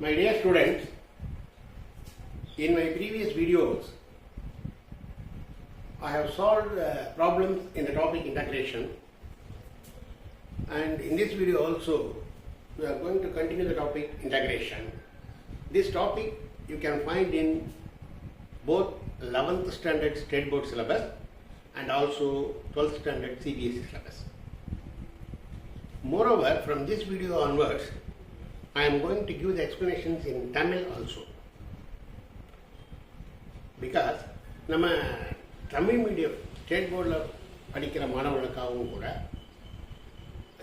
My dear students, in my previous videos, I have solved uh, problems in the topic integration. And in this video also, we are going to continue the topic integration. This topic you can find in both 11th standard state board syllabus and also 12th standard CBSE syllabus. Moreover, from this video onwards, I am going to give the explanations in Tamil also. Because நம்ம Tamil medium state போர்டில் படிக்கிற மாணவர்களுக்காகவும் கூட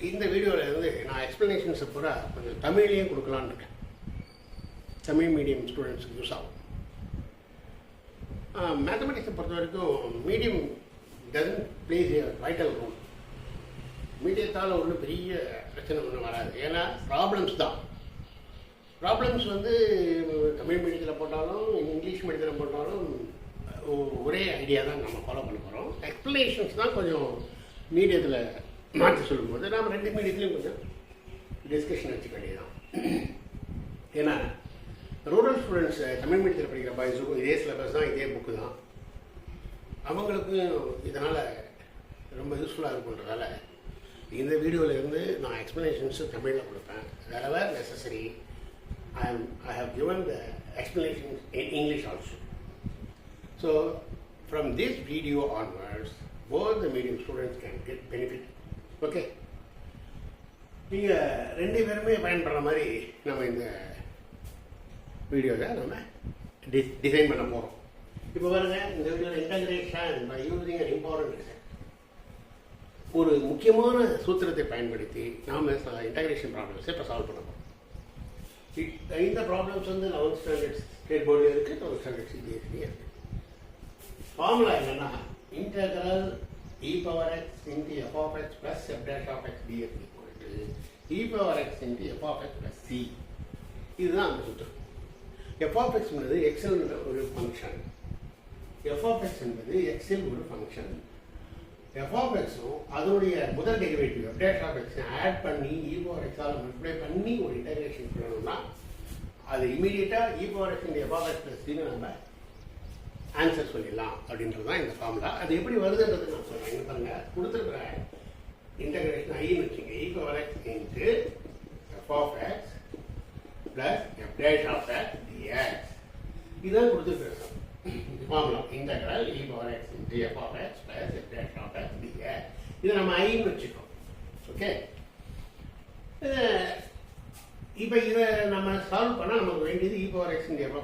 இந்த வீடியோவில் இருந்து நான் எக்ஸ்ப்ளனேஷன்ஸை பூரா கொஞ்சம் தமிழ்லேயும் கொடுக்கலான்னு இருக்கேன். தமிழ் மீடியம் ஸ்டூடெண்ட்ஸுக்கு யூஸ் ஆகும். மேத்தமெட்டிக்ஸை பொறுத்த வரைக்கும் medium doesn't plays vital role மீடியத்தால் ஒன்றும் பெரிய பிரச்சனை ஒன்றும் வராது. ஏன்னா ப்ராப்ளம்ஸ் தான். ப்ராப்ளம்ஸ் வந்து தமிழ் மீடியத்தில் போட்டாலும் இங்கிலீஷ் மீடியத்தில் போட்டாலும் ஒ- ஒரே ஐடியா தான் நம்ம ஃபாலோ பண்ண போகிறோம் எக்ஸ்ப்ளனேஷன்ஸ் தான் கொஞ்சம் மீடியத்தில் மாற்றி சொல்லும்போது நாம் ரெண்டு மீடியத்துலேயும் கொஞ்சம் டிஸ்கஷன் வச்சுக்க வேண்டியதுதான். ஏன்னா ரூரல் ஸ்டூடெண்ட்ஸ் தமிழ் மீடியத்தில் படிக்கிற பாய்ஸுக்கும் இதே சிலபஸ் தான் இதே புக்கு தான். அவங்களுக்கும் இதனால் ரொம்ப யூஸ்ஃபுல்லாக இருக்குன்றதால இந்த வீடியோவில் இருந்து நான் எக்ஸ்ப்ளனேஷன்ஸு தமிழில் கொடுப்பேன். வேறு necessary I am I have given the explanations in English also. So from this video onwards, both the medium students can get benefit. Okay. நீங்கள் ரெண்டு பேருமே பயன்படுற மாதிரி நம்ம இந்த வீடியோவை நம்ம டிஸ் டிசைன் பண்ண போகிறோம் இப்போ பாருங்க இந்த வீடியோவில் integration by using an important ஒரு முக்கியமான சூத்திரத்தை பயன்படுத்தி நாம் இன்டகிரேஷன் ப்ராப்ளம்ஸை இப்போ சால்வ் பண்ண போகிறோம் இந்த ப்ராப்ளம்ஸ் வந்து லெவன்த் ஸ்டாண்டர்ட் ஸ்டேட் போர்டில் இருக்குது டுவெல்த் ஸ்டாண்டர்ட் சிபிஎஸ்சிலையும் இருக்குது ஃபார்முலா என்னன்னா integral e power x into f of x plus f dash of x DF equal to e power x into f of x plus c இதுதான் அந்த சூத்திரம். F of x என்பது எக்ஸல் ஒரு function f of x என்பது எக்ஸில் ஒரு function f of எக்ஸும் அதனுடைய முதல் derivative f dash of x add பண்ணி இ பவர் எக்ஸால் மல்டிப்ளை பண்ணி ஒரு இன்டகிரேஷன் பண்ணணும்னா அது இமீடியட்டாக e power x f of x நம்ம ஆன்சர் சொல்லிடலாம் அப்படின்றது தான் இந்த ஃபார்முலா அது எப்படி வருதுன்றது நான் சொல்றேன். என்ன பாருங்க. கொடுத்துருக்குற இன்டகிரேஷன் ஐன்னு வச்சுங்க e power x into f of x plus f dash of x dx இதுதான் கொடுத்துருக்குறேன் formula integral e power x into f of x plus f dash of இது நம்ம ஐன்னு வச்சுக்கோம். ஓகே இப்போ இதை நம்ம சால்வ் பண்ணால் நமக்கு வேண்டியது இ பவர் எக்ஸ் இந்த எஃப்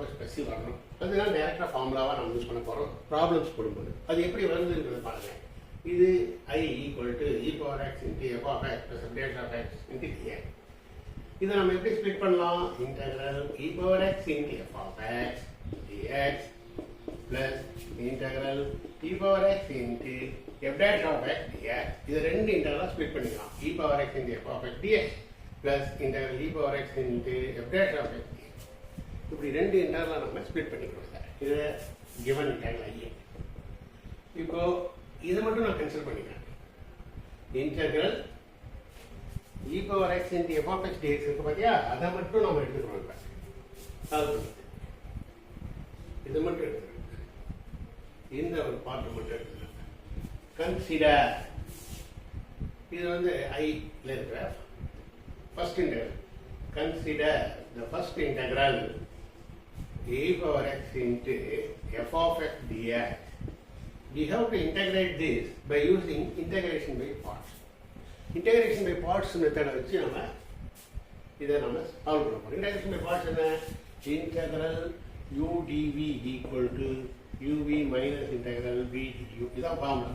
வரணும் அதனால டேரெக்டாக ஃபார்முலாவாக நம்ம யூஸ் பண்ண போகிறோம் ப்ராப்ளம்ஸ் கொடுக்கும்போது அது எப்படி வருதுங்கிறது பாருங்க. இது I equal to e power x into f of x plus dash of x into a இதை நம்ம எப்படி ஸ்ப்ளிட் பண்ணலாம்? Integral e power x into f of x dx plus integral e power x into f dash of x இது ரெண்டு இன்டகிரலாக split பண்ணிக்கலாம். E power x into f of x dx plus interval e power x into f dash of x இப்படி ரெண்டு இன்டர்னலாக நம்ம split பண்ணிக்கிறோம் sir இது given internal IA இப்போ இதை மட்டும் நான் கன்சிடர் பண்ணிக்கிறேன். Integral e power x into f of x dx இருக்கு பார்த்தியா அதை மட்டும் நம்ம எடுத்துக்கிறோம் இப்போ சால்வ் பண்ணுறது இது மட்டும் எடுத்துக்கிறோம் இந்த ஒரு பார்ட் மட்டும் எடுத்துக்கிறோம் கன்சிடர் இது வந்து ஐல இருக்கிற first integral consider the first integral e power x into f of x dx. We have to integrate this by using integration by parts. Integration by parts மெத்தடை வச்சு நம்ம இதை நம்ம சால்வ் பண்ண போகிறோம் இன்டகிரேஷன் பை பார்ட்ஸ் என்ன? Integral u dv equal to uv minus integral v du இதான் formula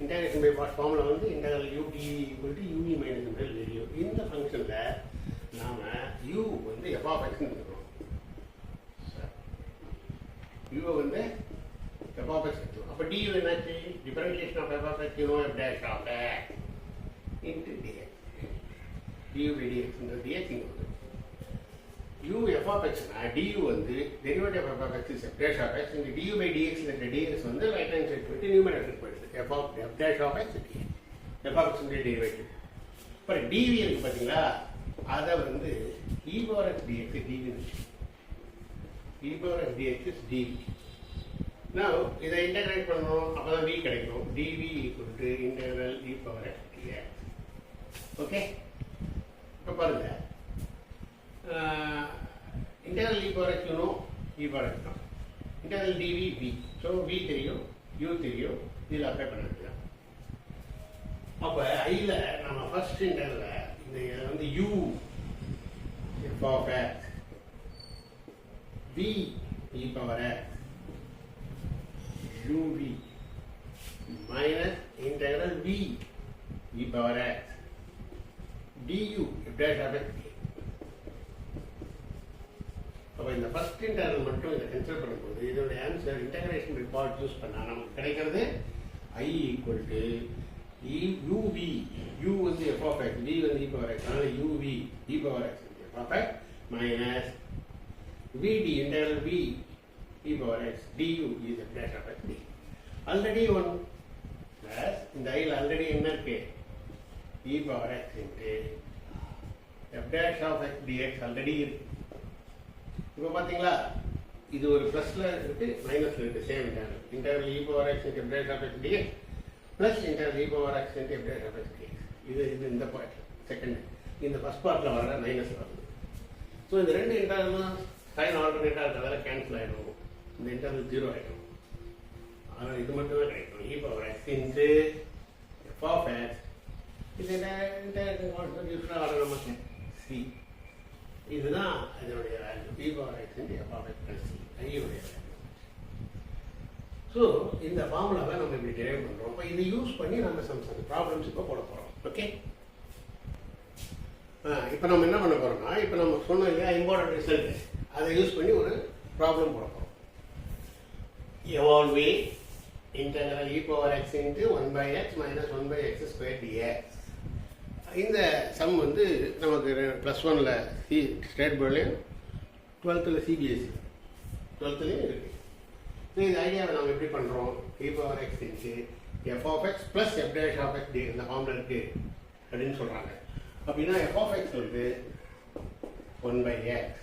integration by part ஃபார்மில் வந்து integral u d uni equal to uv minus integral v இந்த ஃபங்க்ஷனில் நாம் யூ வந்து f of x எடுக்கிறோம் வந்து f of x எடுத்துக்கணும் அப்போ du என்னாச்சு? Differentiation of f of x you know f dash of x into dx. Du by இந்த வந்து u f of x னா வந்து derivative of f of x is f dash of இந்த du இந்த dx வந்து right hand side போயிட்டு numerator போயிடுது f of f dash of x dx f of x இந்த derivative இருக்கு பார்த்தீங்களா அதை வந்து e power x dx dv e power x dx is dv நான் இதை இன்டகிரேட் பண்ணணும் அப்போ தான் வி கிடைக்கும் dv equal to integral e power x dx okay இப்போ பாருங்க. Integral e power x you know e power x தான் integral dv v so v தெரியும். யூ இதில் அப்ளை பண்ண வேண்டியதான் அப்போ ஐயில் நம்ம ஃபர்ஸ்ட் இன்டர்ல இந்த இதை வந்து u f v e power uv minus integral v e power du f அப்போ இந்த ஃபர்ஸ்ட் இன்டர்வல் மட்டும் இதை கன்சிடர் பண்ணும்போது இதோட ஆன்சர் இன்டகிரேஷன் ரிப்பார்ட் யூஸ் பண்ணால் நமக்கு கிடைக்கிறது I equal to e uv u வந்து எஃப் ஆஃப் எக்ஸ் வி வந்து இ பவர் எக்ஸ் அதனால் uv e power x f of x minus v d interval v e power x du is a place of x d already one plus இந்த ஐயில் already என்ன இருக்கு? E power x into f dash of x dx already இருக்கு. இப்போ பார்த்தீங்களா இது ஒரு ப்ளஸில் இருக்கு மைனஸில் இருக்கு same internal internal e power x into f of x dx plus internal e power x into of x dx இது இது இந்த பார்ட் செகண்ட் இந்த ஃபர்ஸ்ட் பார்ட்டில் வர மைனஸ் வருது ஸோ இந்த ரெண்டு இன்டர்வலும் சைன் ஆல்டர்னேட்டாக இருக்கிறதால கேன்சல் ஆகிடும் இந்த இன்டர்வல் ஜீரோ ஆகிடும் ஆனால் இது மட்டும் தான் கிடைக்கும் e power x into f of x இது இன்டர்வல் யூஸ்ஃபுல்லாக வர நமக்கு சி இதுதான் இதனுடைய value b power x into f of x plus c ஐயுடைய value so இந்த ஃபார்முலாவை நம்ம இப்படி டெரைவ் பண்ணுறோம் இப்போ இதை யூஸ் பண்ணி நம்ம சம் சம் ப்ராப்ளம்ஸ் இப்போ போட போகிறோம் ஓகே இப்போ நம்ம என்ன பண்ண போகிறோம்னா இப்போ நம்ம சொன்னோம் இல்லையா இம்பார்ட்டன்ட் ரிசல்ட் அதை யூஸ் பண்ணி ஒரு ப்ராப்ளம் போட போகிறோம் evaluate integral e power x into one by x minus one by x square dx இந்த சம் வந்து நமக்கு ப்ளஸ் ஒனில் சி ஸ்டேட் போர்ட்லேயும் டுவெல்த்தில் சிபிஎஸ்சி டுவெல்த்துலேயும் இருக்குது ஸோ இந்த ஐடியாவை நம்ம எப்படி பண்ணுறோம் e power x into f of x plus f dash of x d இந்த ஃபார்மில் இருக்குது அப்படின்னு சொல்கிறாங்க அப்படின்னா எஃப் ஆஃப் எக்ஸ் வந்து one by x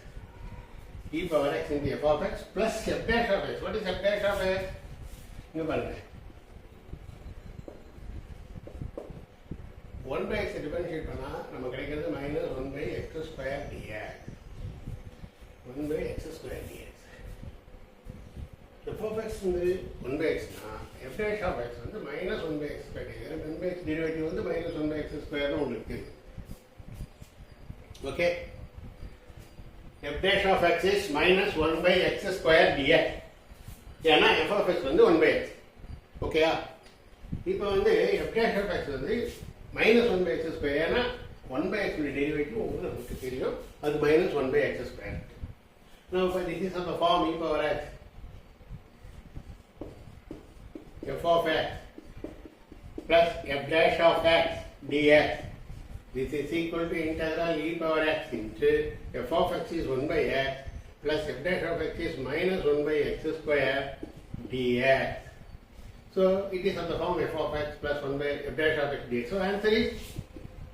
e power x into f of x plus f dash of x what is f dash of x இங்கே பாருங்கள் one by x differentiate பண்ணால் நம்ம கிடைக்கிறது minus one by x square dx one by x square dx f of x வந்து one by எக்ஸ்னா f dash of x வந்து minus one by x square one by x derivative வந்து minus one by x ஸ்கொயர்னு ஒன்று இருக்குது okay f dash of x is minus one by x square dx ஏன்னா f of x வந்து one by x ஓகேயா இப்போ வந்து f dash of x வந்து minus one by x square ஏன்னா ஒன் பை எக்ஸ் டெரிவேட்டிவ் உங்களுக்கு நமக்கு தெரியும். அது minus one by x square Now, if this is on the form e power x, f of x plus f dash of x dx, this is equal to integral e power x into f of x is 1 by x plus f dash of x is minus 1 by x square dx. So it is on the form f of x plus 1 by f dash of x dx. So answer is,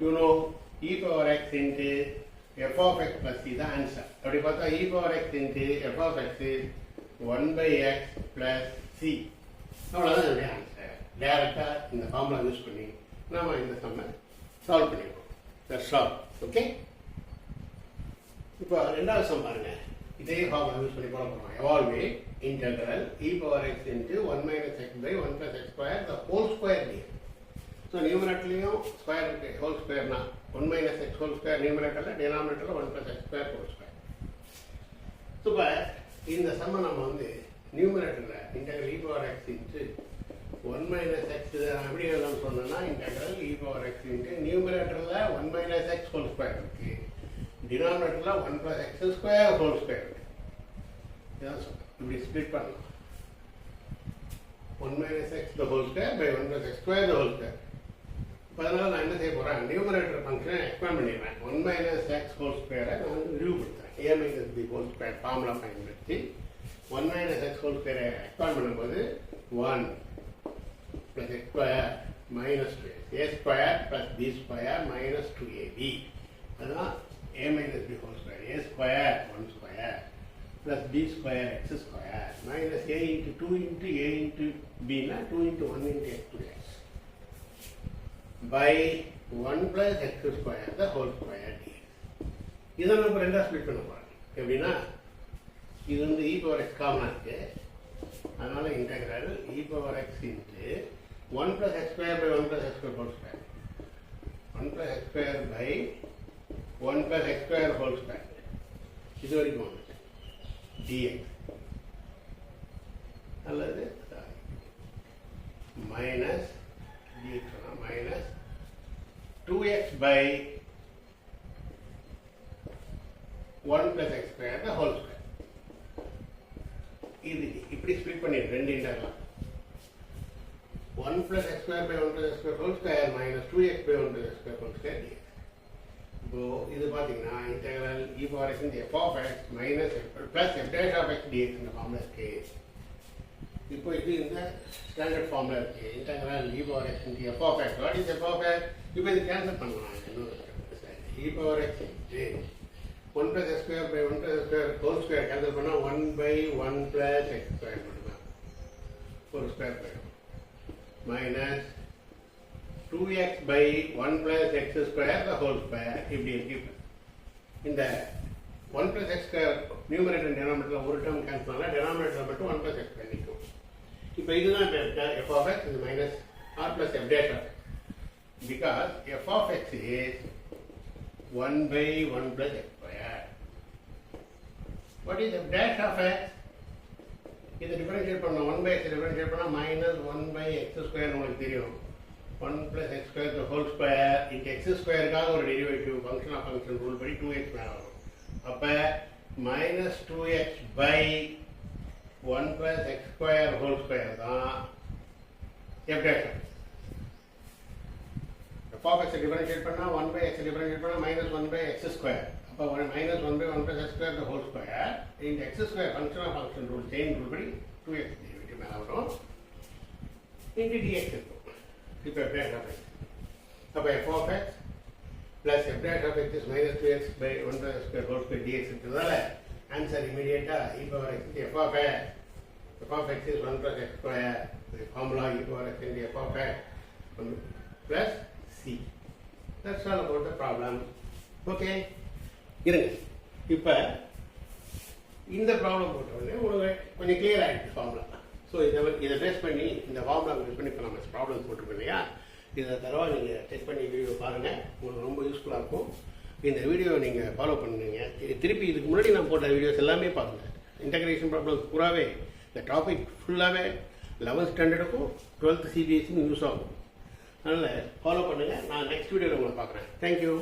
you know, e power x into f of x plus c the answer. அப்படி பார்த்தா e power x into f of x is 1 by x plus c. அவ்வளோதான் என்னுடைய answer டேரெக்டாக இந்த formula use பண்ணி நாம இந்த சம்மை சால்வ் பண்ணிடுவோம். தட்ஸ் ஷாப் ஓகே இப்போ ரெண்டாவது சம் பாருங்கள் இதே ஃபார்முலா யூஸ் பண்ணி போட போகிறோம் evaluate integral e power x into one minus x by one plus x square the whole square d so நியூமரேட்டர்லையும் square இருக்கு. Whole ஸ்கொயர்னா one minus x whole square நியூமரேட்டரில் டினாமினேட்டரில் one plus x square whole square so இப்போ இந்த சம்மை நம்ம வந்து நியூமரேட்டரில் integral e power x into one minus x எப்படி எல்லாம் சொன்னோன்னா integral e power x into நியூமரேட்டரில் one minus x whole square இருக்குது டினாமினேட்டரில் one plus x square whole square இதான் சொல்றேன் இப்படி ஸ்ப்ளிட் பண்ணலாம். One minus x the whole square by one plus x square the whole square இப்போ அதனால் நான் என்ன செய்ய போகிறேன் நியூமரேட்டர் ஃபங்க்ஷனை எக்ஸ்பேண்ட் பண்ணிடுறேன். ஒன் மைனஸ் எக்ஸ் ஹோல் ஸ்கொயரை நான் விரிவுபடுத்துறேன் a minus b whole square formula பயன்படுத்தி ஒன் மைனஸ் எக்ஸ் ஹோல் ஸ்கொயரை எக்ஸ்பாண்ட் பண்ணும்போது one plus x square minus two a square plus b square minus two ab அதுதான் a minus b whole square a square one square plus b square x square minus a into two into a into பின்னா two into one into x two x by one plus x square the whole square d இதை நம்ம ரெண்டாக split பண்ண போகிறோம் எப்படின்னா இது வந்து e power X காமனாக இருக்குது அதனால் integral e power x into one plus x power by one plus x square whole square one plus x power by one plus x square whole square இது வரைக்கும் வந்துச்சு டிஎக்ஸ் அல்லது minus dx minus two x by one plus x power square whole square இது இப்படி split பண்ணிடு ரெண்டு இன்டர்லாம் one plus x square by one plus x square whole square minus two x by one plus x square whole square dx. இப்போ இது பார்த்தீங்கன்னா integral e power x இந்த f of x minus plus f dash of x dx இந்த ஃபார்மில் இருக்கு. இப்போ இது இந்த ஸ்டாண்டர்ட் ஃபார்மில் இருக்கு. இன்டெகிரல் இ பவர் எக்ஸ் இந்த f of x what is f of x இப்போ இது கேன்சல் பண்ணலாம். இன்னொரு e power x into one plus x square by one plus square whole square cancel பண்ணால் one by one plus x square மட்டும்தான். ஒரு square போயிடும் minus two x by one plus x square the whole square இப்படி இருக்கு இந்த one plus x square numerator denominator ஒரு term cancel பண்ணலாம் denominator மட்டும் 1 plus x square நிற்கும் இப்போ இதுதான் இப்போ இருக்க எஃப் ஆஃப் எக்ஸ் இது minus or plus f dash of because f of x is one by one plus x x is what is f dash of x? இதை differentiate பண்ணோம் one by x differentiate பண்ணால் minus one by x square உங்களுக்கு தெரியும். One plus x square the whole square இங்கே x ஸ்கொயருக்காக ஒரு derivative function of function rule படி two x மேலே வரும். அப்போ minus two x by one plus x square whole square தான் எப்படி எஃப் ஆஃப் எக்ஸ் டிஃபரன்ஷியேட் பண்ணால் ஒன் பை எக்ஸ் டிஃபரன்ஷியேட் பண்ணால் minus one by x square அப்போ one minus one by one plus x square the whole square இந்த x square function of function rule chain rule படி two X derivative மேலே வரும் into dx இருக்கும் இப்போ f dash of x. அப்போ f of x plus f dash of x is minus 2x by 1 plus square whole square dx இருக்கிறதால answer இமீடியட்டா e power x into f of x. f of x is 1 plus x square. The formula e power x into f of x plus c. That's all about the problem. Okay? இருங்க இப்போ இந்த problem போட்ட உடனே உங்களுக்கு கொஞ்சம் clear ஆகிடுச்சு formula so இதை இதை பேஸ் பண்ணி இந்த ஃபார்முலா பேஸ் பண்ணி இப்போ நம்ம ப்ராப்ளம் போட்டிருக்கோம் இல்லையா? இதை தரவா நீங்கள் செக் பண்ணி வீடியோ பாருங்கள் உங்களுக்கு ரொம்ப யூஸ்ஃபுல்லாக இருக்கும். இந்த வீடியோவை நீங்கள் ஃபாலோ பண்ணுங்க. திருப்பி இதுக்கு முன்னாடி நான் போட்ட வீடியோஸ் எல்லாமே பாருங்கள் இன்டகிரேஷன் ப்ராப்ளம்ஸ் பூராவே இந்த டாபிக் ஃபுல்லாகவே லெவன்த் ஸ்டாண்டர்டுக்கும் டுவெல்த் சிபிஎஸ்சிக்கும் யூஸ் ஆகும். அதனால் ஃபாலோ பண்ணுங்கள் நான் நெக்ஸ்ட் வீடியோவில் உங்களை பார்க்குறேன். தேங்க்யூ